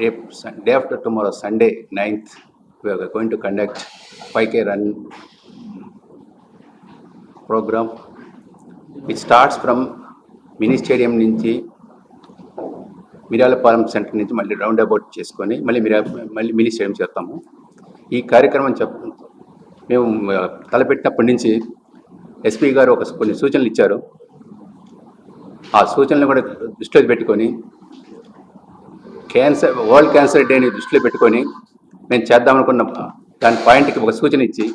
రేపు day after tomorrow Sunday ninth we are going to conduct five K run program which starts from mini stadium నుంచి Miryalapalem centre నుంచి మళ్ళీ round about చేసుకొని మళ్ళీ మిరా మళ్ళీ mini stadium చేస్తాము. ఈ కార్యక్రమం చెప్ మేము తలపెట్టినప్పటి నుంచి ఎస్పీ గారు ఒక కొన్ని సూచనలు ఇచ్చారు. ఆ సూచనలు కూడా దృష్టిలో పెట్టుకొని క్యాన్సర్ వరల్డ్ క్యాన్సర్ డేని దృష్టిలో పెట్టుకొని మేము చేద్దామనుకున్న దాని పాయింట్కి ఒక సూచన ఇచ్చి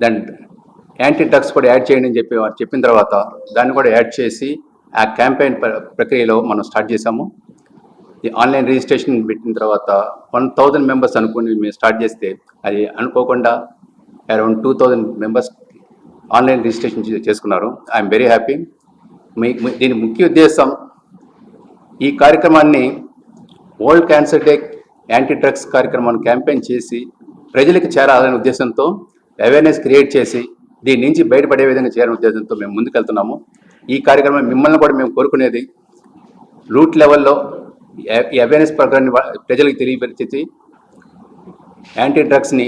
దాని యాంటీ డ్రగ్స్ కూడా యాడ్ చేయండి అని చెప్పి వారు చెప్పిన తర్వాత దాన్ని కూడా యాడ్ చేసి ఆ క్యాంపెయిన్ ప్ర- ప్రక్రియలో మనం స్టార్ట్ చేసాము ఈ ఆన్లైన్ రిజిస్ట్రేషన్ పెట్టిన తర్వాత వన్ థౌజండ్ మెంబర్స్ అనుకుని మేము స్టార్ట్ చేస్తే అది అనుకోకుండా around two thousand members online registration చేసుకున్నారు. I'm very happy. మీ- దీని ముఖ్య ఉద్దేశం ఈ కార్యక్రమాన్ని world cancer day anti drugs కార్యక్రమాన్ని క్యాంపెయిన్ చేసి ప్రజలకు చేరాలనే ఉద్దేశంతో అవేర్నెస్ క్రియేట్ చేసి దీని నుంచి బయటపడే విధంగా చేయాలనే ఉద్దేశంతో మేము ముందుకెళ్తున్నాము. ఈ కార్యక్రమం మిమ్మల్ని కూడా మేము కోరుకునేది రూట్ లెవెల్లో ఈ అవేర్నెస్ ప్రోగ్రామ్ని ప్రజలకు తెలియపరిచి యాంటీ డ్రగ్స్ని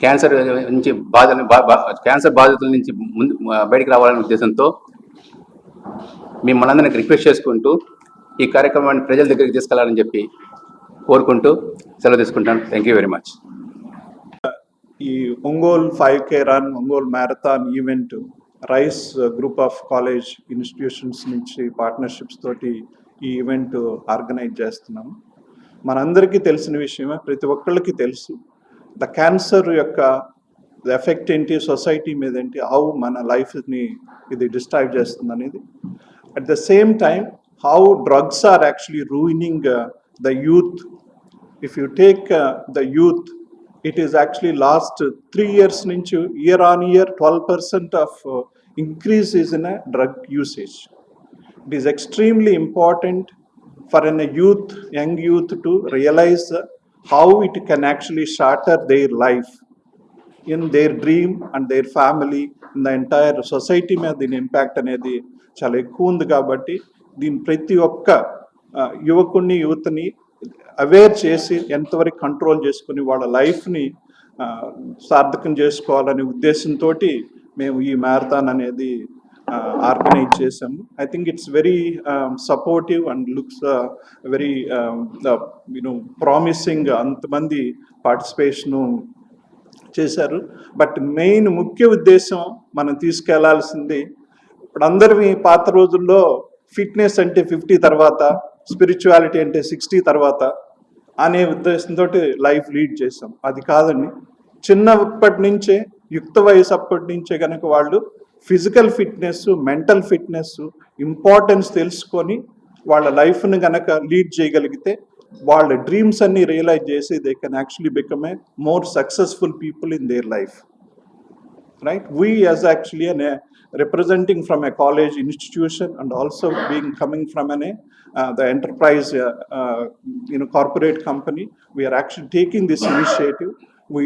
క్యాన్సర్ నుంచి బాధ బా- క్యాన్సర్ బాధితుల నుంచి ముందు బయటకు రావాలనే ఉద్దేశంతో మిమ్మల్ని అందరికి రిక్వెస్ట్ చేసుకుంటూ ఈ కార్యక్రమాన్ని ప్రజల దగ్గరికి తీసుకెళ్ళాలని చెప్పి కోరుకుంటూ సెలవు తీసుకుంటాను. థ్యాంక్ యూ వెరీ మచ్ ఈ Ongole five K run Ongole marathon event Rise group of college institutions నుంచి పార్ట్నర్షిప్స్ తోటి ఈ ఈవెంట్ ఆర్గనైజ్ చేస్తున్నాము మనందరికీ తెలిసిన విషయమే ప్రతి ఒక్కళ్ళకి తెలుసు ద క్యాన్సర్ యొక్క ఎఫెక్ట్ ఏంటి సొసైటీ మీద ఏంటి హౌ మన లైఫ్ని ఇది డిస్టర్బ్ చేస్తుంది అనేది. At the same time How drugs are actually ruining the youth if you take uh, the youth, it is actually last three years నుంచి year on year, 12% of uh, increase is in a drug usage. It is extremely important for an, a youth, young youth to realize uh, how it can actually shatter their life in their dream and their family, in the entire society మీద దీని impact అనేది చాలా ఎక్కువ ఉంది కాబట్టి దీని ప్రతి ఒక్క ఆ, యువకుని యువతని అవేర్ చేసి ఎంతవరకు కంట్రోల్ చేసుకుని వాళ్ళ లైఫ్ని సార్థకం చేసుకోవాలనే ఉద్దేశంతో మేము ఈ మ్యారథాన్ అనేది ఆర్గనైజ్ చేసాము I think it's very supportive and looks very you know promising అంతమంది పార్టిసిపేషను చేశారు. బట్ మెయిన్ ముఖ్య ఉద్దేశం మనం తీసుకెళ్ళాల్సింది ఇప్పుడు అందరి పాత రోజుల్లో ఫిట్నెస్ అంటే ఫిఫ్టీ తర్వాత స్పిరిచువాలిటీ అంటే సిక్స్టీ తర్వాత అనే ఉద్దేశంతో లైఫ్ లీడ్ చేస్తాం. అది కాదండి. చిన్నప్పటి నుంచే యుక్త వయసు అప్పటి నుంచే కనుక వాళ్ళు physical fitness mental fitness importance తెలుసుకొని వాళ్ళ లైఫ్ని కనుక లీడ్ చేయగలిగితే వాళ్ళ డ్రీమ్స్ అన్ని రియలైజ్ చేసి they can actually become a more successful people in their life right we as actually an uh, representing from a college institution and also being coming from an uh, the enterprise uh, uh, you know corporate company we are actually taking this initiative we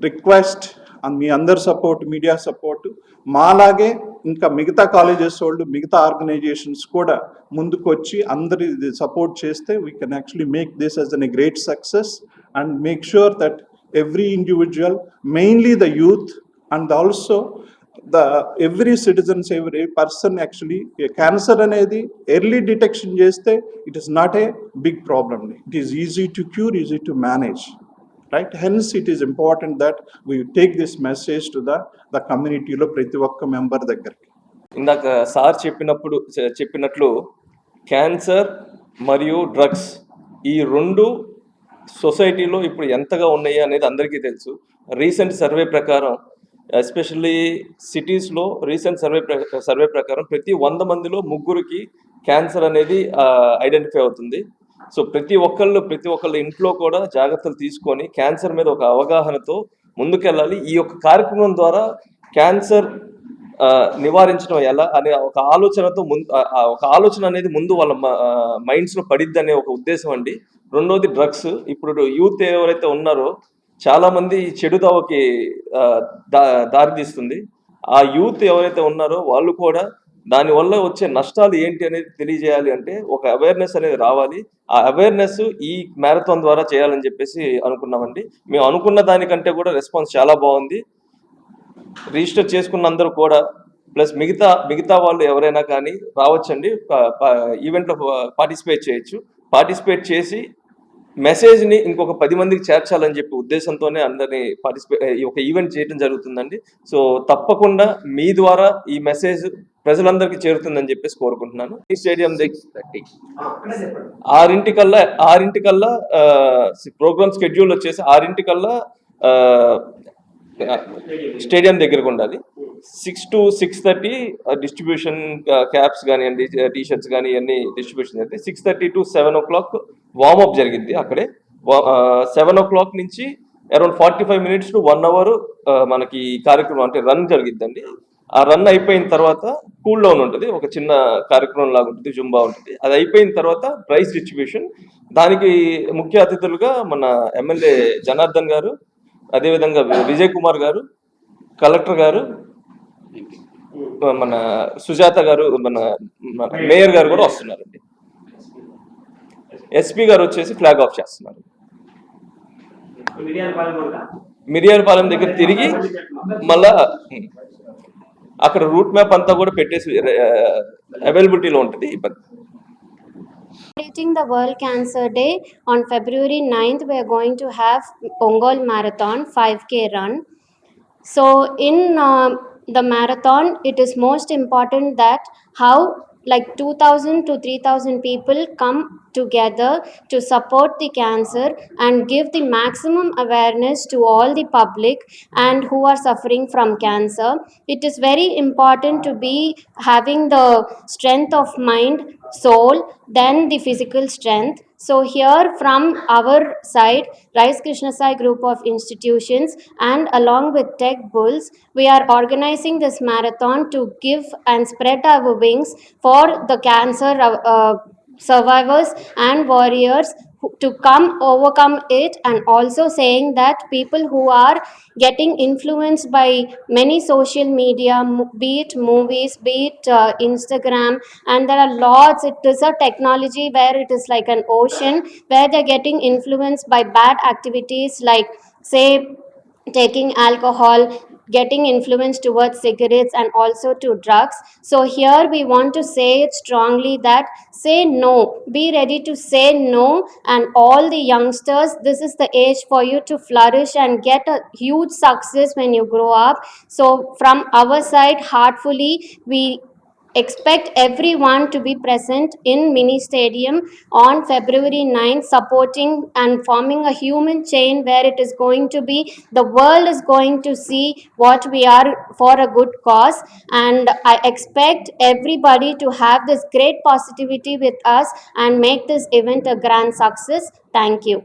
request and మీ అందరి support media support మాలాగే ఇంకా మిగతా colleges వాళ్ళు మిగతా organisations కూడా ముందుకొచ్చి అందరి support చేస్తే we can actually make this as an great success and make sure that every individual mainly the youth and also the every citizens every person actually cancer అనేది early detection చేస్తే it is not a big problem it is easy to cure easy to manage right hence it is important that we take this message to the the కమ్యూనిటీలో ప్రతి ఒక్క member దగ్గరికి. ఇందాక sir చెప్పినప్పుడు చెప్పినట్లు cancer మరియు drugs ఈ రెండు సొసైటీలో ఇప్పుడు ఎంతగా ఉన్నాయి అనేది అందరికీ తెలుసు. రీసెంట్ సర్వే ప్రకారం ఎస్పెషల్లీ సిటీస్లో రీసెంట్ సర్వే సర్వే ప్రకారం ప్రతి వంద మందిలో ముగ్గురికి క్యాన్సర్ అనేది ఐడెంటిఫై అవుతుంది. సో ప్రతి ఒక్కళ్ళు ప్రతి ఒక్కళ్ళ ఇంట్లో కూడా జాగ్రత్తలు తీసుకొని క్యాన్సర్ మీద ఒక అవగాహనతో ముందుకెళ్ళాలి. ఈ యొక్క కార్యక్రమం ద్వారా క్యాన్సర్ నివారించడం ఎలా అనే ఒక ఆలోచనతో ముందు ఒక ఆలోచన అనేది ముందు వాళ్ళ మైండ్స్లో పడిద్ది అనే ఒక ఉద్దేశం అండి. రెండోది డ్రగ్స్. ఇప్పుడు యూత్ ఎవరైతే ఉన్నారో చాలా మంది చెడు దావకి ఆ, ఆ యూత్ ఎవరైతే ఉన్నారో వాళ్ళు కూడా దానివల్ల వచ్చే నష్టాలు ఏంటి అనేది తెలియజేయాలి అంటే ఒక అవేర్నెస్ అనేది రావాలి. ఆ అవేర్నెస్ ఈ మ్యారథాన్ ద్వారా చేయాలని చెప్పేసి అనుకున్నామండి. మేము అనుకున్న దానికంటే కూడా రెస్పాన్స్ చాలా బాగుంది. రిజిస్టర్ చేసుకున్న అందరూ కూడా ప్లస్ మిగతా మిగతా వాళ్ళు ఎవరైనా కానీ రావచ్చండి. ఈవెంట్లో పార్టిసిపేట్ చేయొచ్చు. పార్టిసిపేట్ చేసి మెసేజ్ని ఇంకొక పది మందికి చేర్చాలని చెప్పి ఉద్దేశంతోనే అందరినీ పార్టిసిపేట్ ఒక ఈవెంట్ చేయడం జరుగుతుందండి. సో తప్పకుండా మీ ద్వారా ఈ మెసేజ్ ప్రజలందరికీ చేరుతుందని చెప్పేసి కోరుకుంటున్నాను. ఈ స్టేడియం దగ్గర ఆరింటికల్లా ఆరింటికల్లా ప్రోగ్రామ్ షెడ్యూల్ వచ్చేసి ఆరింటికల్లా స్టేడియం దగ్గరకు ఉండాలి. Six to six thirty distribution caps కానివ్వండి టీ షర్ట్స్ కానీ ఇవన్నీ డిస్ట్రిబ్యూషన్ జరిగింది six thirty to seven o'clock warm up జరిగింది అక్కడే. సెవెన్ ఓ క్లాక్ నుంచి around forty five minutes to one hour మనకి ఈ కార్యక్రమం అంటే రన్ జరిగిద్దండి. ఆ రన్ అయిపోయిన తర్వాత కూల్ డౌన్ ఉంటుంది. ఒక చిన్న కార్యక్రమం లాగా ఉంటుంది జుంబా ఉంటుంది. అది అయిపోయిన తర్వాత ప్రైజ్ డిస్ట్రిబ్యూషన్ దానికి ముఖ్య అతిథులుగా మన ఎమ్మెల్యే జనార్దన్ గారు అదేవిధంగా విజయ్ కుమార్ గారు కలెక్టర్ గారు మన సుజాత గారు మన మేయర్ గారు కూడా వస్తున్నారండి. ఎస్పీ గారు వచ్చేసి ఫ్లాగ్ ఆఫ్ చేస్తున్నారు. మిరియాలపాలెం దగ్గర తిరిగి మళ్ళా అక్కడ రూట్ మ్యాప్ అంతా కూడా పెట్టేసి అవైలబిలిటీలో ఉంటుంది. ఇబ్బంది Celebrating the World Cancer Day on February 9th, we are going to have Ongol Marathon 5K run. So, in uh, the marathon, it is most important that how like 2000 to 3000 people come together to support the cancer and give the maximum awareness to all the public and who are suffering from cancer. It is very important to be having the strength of mind soul then the physical strength so here from our side rice krishna sai group of institutions and along with tech bulls we are organizing this marathon to give and spread our wings for the cancer uh, uh, survivors and warriors to come overcome it and also saying that people who are getting influenced by many social media be it movies be it uh, instagram and there are lots it is a technology where it is like an ocean where they're getting influenced by bad activities like say taking alcohol getting influenced towards cigarettes and also to drugs. So here we want to say it strongly that say no. Be ready to say no. And all the youngsters this is the age for you to flourish and get a huge success when you grow up. So from our side heartfully we expect everyone to be present in mini stadium on february 9th supporting and forming a human chain where it is going to be the world is going to see what we are for a good cause. And i expect everybody to have this great positivity with us and make this event a grand success. Thank you